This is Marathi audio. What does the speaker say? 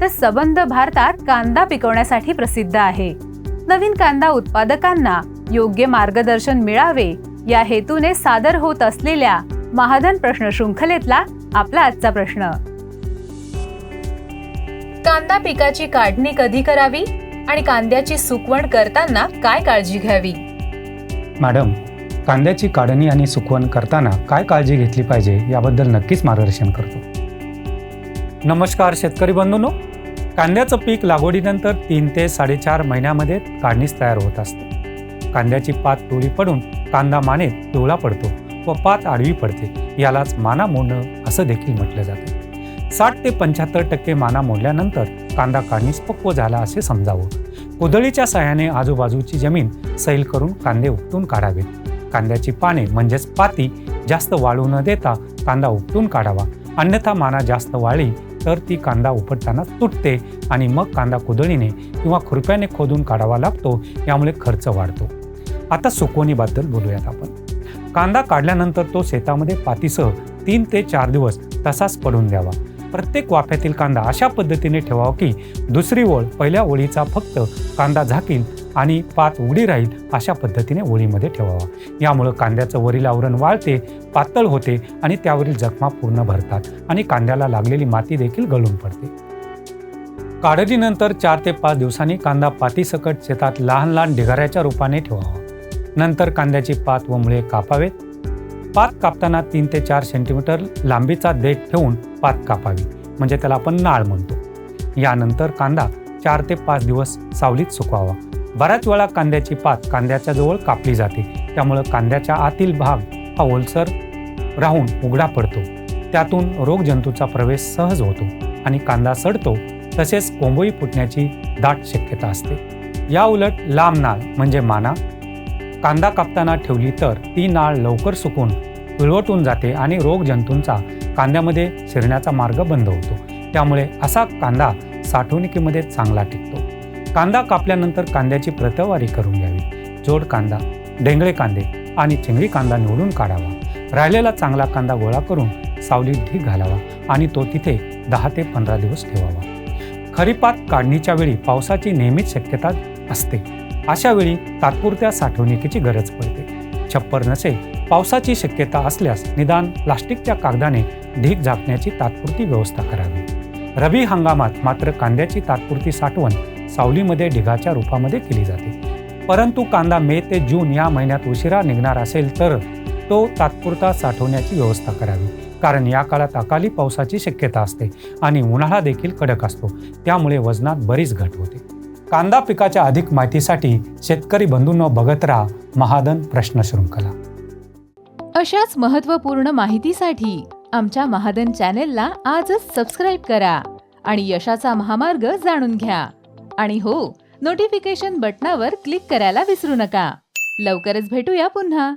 तर सबंध भारतात कांदा पिकवण्यासाठी प्रसिद्ध आहे. नवीन कांदा उत्पादकांना योग्य मार्गदर्शन मिळावे या हेतूने सादर होत असलेल्या महाधन प्रश्न शृंखलेतला आपला आजचा प्रश्न. कांदा पिकाची काढणी कधी करावी आणि कांद्याची सुकवण करताना काय काळजी घ्यावी? मॅडम कांद्याची काढणी आणि सुकवण करताना काय काळजी घेतली पाहिजे याबद्दल नक्कीच मार्गदर्शन करतो. नमस्कार शेतकरी बंधूंनो. कांद्याचं पीक लागवडीनंतर तीन ते साडेचार महिन्यामध्ये काढणीस तयार होत असते. कांद्याची पात तुळी पडून कांदा मानेत पिवळा पडतो व पात आडवी पडते यालाच माना मोडणं असं देखील म्हटलं जातं. साठ ते पंच्याहत्तर टक्के माना मोडल्यानंतर कांदा काढणीस पक्व झाला असे समजावं. कुदळीच्या सहाय्याने आजूबाजूची जमीन सैल करून कांदे उपटून काढावेत. कांद्याची पाने म्हणजेच पाती जास्त वाळू न देता कांदा उपटून काढावा. अन्यथा माना जास्त वाळी तर ती कांदा उपटताना तुटते आणि मग कांदा कुदळीने किंवा खुरप्याने खोदून काढावा लागतो यामुळे खर्च वाढतो. आता सुकवणीबद्दल बोलूयात आपण. कांदा काढल्यानंतर तो शेतामध्ये पातीसह तीन ते चार दिवस तसाच पडून द्यावा. प्रत्येक वाफ्यातील कांदा अशा पद्धतीने ठेवावा की दुसरी ओळ पहिल्या ओळीचा फक्त कांदा झाकील आणि पात उघडी राहील अशा पद्धतीने ओळीमध्ये ठेवावा. यामुळं कांद्याचं वरील आवरण वाळते पातळ होते आणि त्यावरील जखमा पूर्ण भरतात आणि कांद्याला लागलेली माती देखील गळून पडते. काढणीनंतर चार ते पाच दिवसांनी कांदा पातीसकट शेतात लहान लहान ढिगाऱ्याच्या रूपाने ठेवावा. नंतर कांद्याची पात व मुळे कापावेत. पात कापताना तीन ते चार सेंटीमीटर लांबीचा देठ ठेवून पात कापावी म्हणजे त्याला आपण नाळ म्हणतो. यानंतर कांदा चार ते पाच दिवस सावलीत सुकवावा. बऱ्याच वेळा कांद्याची पात कांद्याच्या जवळ कापली जाते. त्यामुळं कांद्याच्या आतील भाग हा ओलसर राहून उघडा पडतो. त्यातून रोगजंतूचा प्रवेश सहज होतो आणि कांदा सडतो तसेच कोंबोई फुटण्याची दाट शक्यता असते. या उलट लांब नाळ म्हणजे माना. कांदा कापताना ठेवली तर ती नाळ लवकर सुकून पिळवटून जाते आणि रोगजंतूंचा कांद्यामध्ये शिरण्याचा मार्ग बंद होतो. त्यामुळे असा कांदा साठवणुकीमध्ये चांगला टिकतो. कांदा कापल्यानंतर कांद्याची प्रतवारी करून घ्यावी. जोड कांदा डेंगळे कांदे आणि चिंगळी कांदा निवडून काढावा. राहिलेला चांगला कांदा गोळा करून सावलीत ढीक घालावा आणि तो तिथे दहा ते पंधरा दिवस ठेवावा. खरीपात काढणीच्या वेळी पावसाची नेहमीच शक्यता असते. अशा वेळी तात्पुरत्या साठवणुकीची गरज पडते. छप्पर नसे पावसाची शक्यता असल्यास निदान प्लास्टिकच्या कागदाने ढीग झाकण्याची तात्पुरती व्यवस्था करावी. रबी हंगामात मात्र कांद्याची तात्पुरती साठवण सावलीमध्ये ढिगाच्या रूपामध्ये केली जाते. परंतु कांदा मे ते जून या महिन्यात उशिरा निघणार असेल तर तो तात्पुरता साठवण्याची व्यवस्था करावी. कारण या काळात अकाली पावसाची शक्यता असते आणि उन्हाळा देखील कडक असतो. त्यामुळे वजनात बरीच घट होते. कांदा पिकाच्या अधिक माहितीसाठी शेतकरी बंधूंनो बघत राहा महादन प्रश्न शृंखला. अशाच महत्त्वपूर्ण माहितीसाठी आमच्या महादन चॅनेलला आजच सबस्क्राईब करा आणि यशाचा महामार्ग जाणून घ्या. आणि हो नोटिफिकेशन बटनावर क्लिक करायला विसरू नका. लवकरच भेटूया पुन्हा.